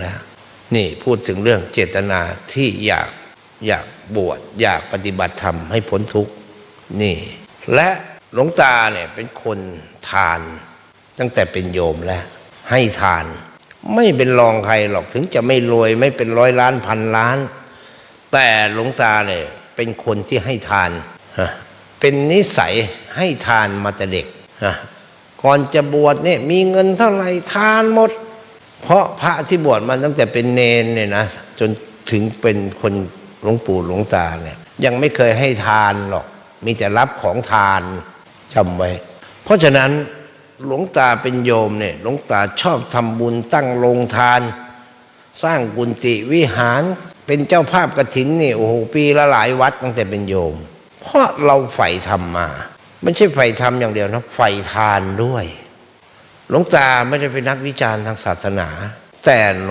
แล้ว นี่พูดถึงเรื่องเจตนาที่อยากอยากบวชอยากปฏิบัติธรรมให้พ้นทุกข์นี่ และหลวงตาเนี่ยเป็นคนทาน ตั้งแต่เป็นโยมแล้ว ให้ทาน ไม่เป็นรองใครหรอกถึงจะไม่รวยไม่เป็นร้อยล้านพันล้าน แต่หลวงตาเนี่ยเป็นคนที่ให้ทานเป็นนิสัยให้ทานมาแต่เด็กก่อนจะบวชเนี่ยมีเงินเท่าไหร่ทานหมด ราะพระที่บวชมาตั้งแต่เป็นเนนเนี่ยนะจนถึงเป็นคนหลวงปู่หลวงตาเนี่ยยังไม่เคยให้ทานหรอก มีแต่รับของทานจำไว้ เพราะฉะนั้นหลวงตาเป็นโยมเนี่ยหลวงตาชอบทำบุญตั้งโรงทาน สร้างกุฏิวิหารเป็นเจ้าภาพกฐินนี่โอ้โหปีละหลายวัดตั้งแต่เป็นโยม เพราะเราใฝ่ธรรมมา ไม่ใช่ใฝ่ธรรมอย่างเดียวนะใฝ่ทานด้วย หลวงตาไม่ได้เป็นนักวิจารณ์ทางศาสนา แต่หลวง